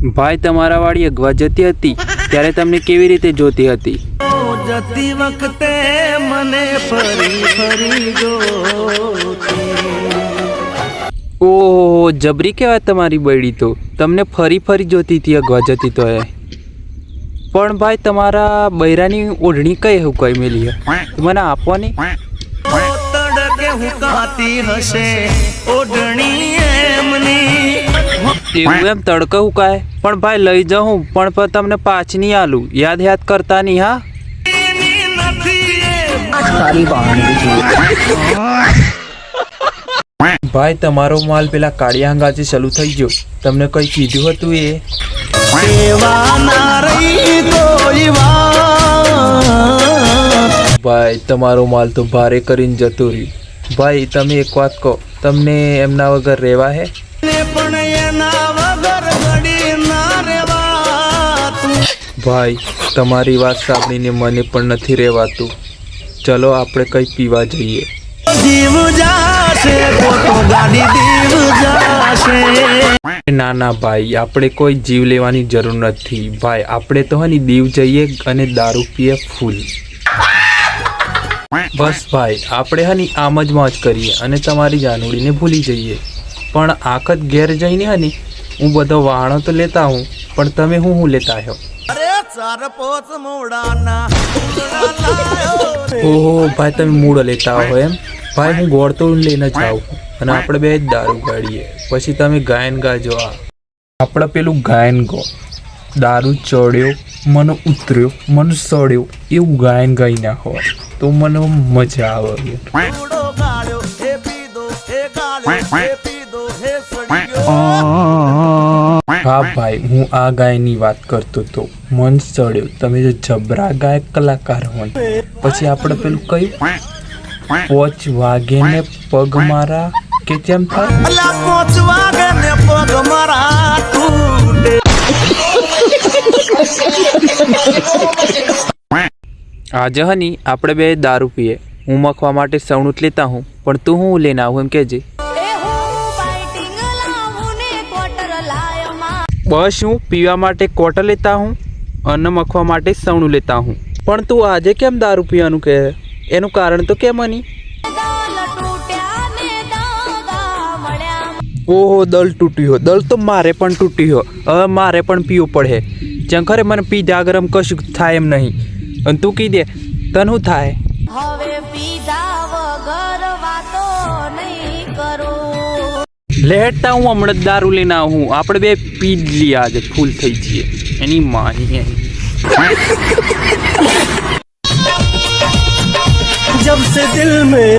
ભાઈ તમારા વાળી અગવા જતી હતી ત્યારે તમને કેવી રીતે જોતી હતી? જતી વખતે મને ફરી ફરી ઓહો જબરી કહેવાય તમારી બૈડી તો. તમને ફરી ફરી જોતી હતી અગવા જતી તો એ. પણ ભાઈ તમારા બૈરાની ઓઢણી કઈ એવું કઈ મેલી હે? મને આપવાની? તડકે હશે ઓઢણી એમની. એવું એમ તડકો હુકાય પણ ભાઈ લઈ જાઉં પણ તમને પાછી નહીં આલું. યાદ યાદ કરતા નહીં હા ભાઈ તમારો માલ પેલા કાળિયા હંગાથી ચાલુ થઈ ગયો. તમને કઈ કીધું હતું એ? ભાઈ તમારો માલ તો ભારે કરીને જતો રહ્યું. ભાઈ, તમે એક વાત કહો, તમને એમના વગર રહેવા હે? ભાઈ, તમારી વાત સાંભળીને મને પણ નથી રહેવાતું. ચલો, આપણે કંઈ પીવા જઈએ. ના ના, ભાઈ, આપણે કોઈ જીવ લેવાની જરૂર નથી. ભાઈ, આપણે તો હની દીવ જઈએ અને દારૂ પીએ ફૂલ. બસ ભાઈ આપણે હની આમ જ મોજ કરીએ અને તમારી જાનુડીને ભૂલી જઈએ. પણ આખત ઘેર જઈને હની હું બધો વાહણો તો લેતા હું પણ તમે હું હું લેતા આવ્યો અરે ચાર પોચ મોડાના ઉંદરા લાયો. રે. ઓહો ભાઈ તમે મૂળ લેતા આવો એમ? ભાઈ હું ગોળ તો લઈને જ આવું અને આપણે બે જ દારૂ ગાડીએ. પછી તમે ગાયન ગાજો આ. આપણે પેલું ગાયન ગો દારૂ ચડ્યો મને ઉતર્યો, મને સડ્યો, એવું ગાયન ગાઈ નાખો તો મને મજા આવે હે ભાઈ, હું આ ગાયની વાત કરતો તો મન સડ્યો. તમે જો જબરા ગાયક કલાકાર હોય પછી આપણે પેલું કયું પોચ વાગે ને પગ મારા કે કેમ થાય? પોચ વાગે ને પગ મારા તૂટે આજે હની, આપણે બે દારૂ પીએ. હું મખવા માટે સવણું લેતા હું, પણ તું હું લઈને આવું એમ કેજે બસ હું પીવા માટે કોટર લેતા હું, અન્ન મખવા માટે સવણું લેતા હું. પણ તું આજે કેમ દારૂ પીવાનું કહે? એનું કારણ તો કેમ હની? ઓહો, દલ તૂટ્યો દલ તો મારે પણ તૂટ્યો હવે મારે પણ પીવું પડે. જંખરે મને પીધા ગરમ કશું થાય એમ નહીં. અને તું કી દે તન શું થાય? હવે લેટતા હું હમણાં દારૂ લઈને આવું. આપણે બે પી જ આજે ફૂલ થઈ જઈએ. એની માની જબ સે દિલ મેં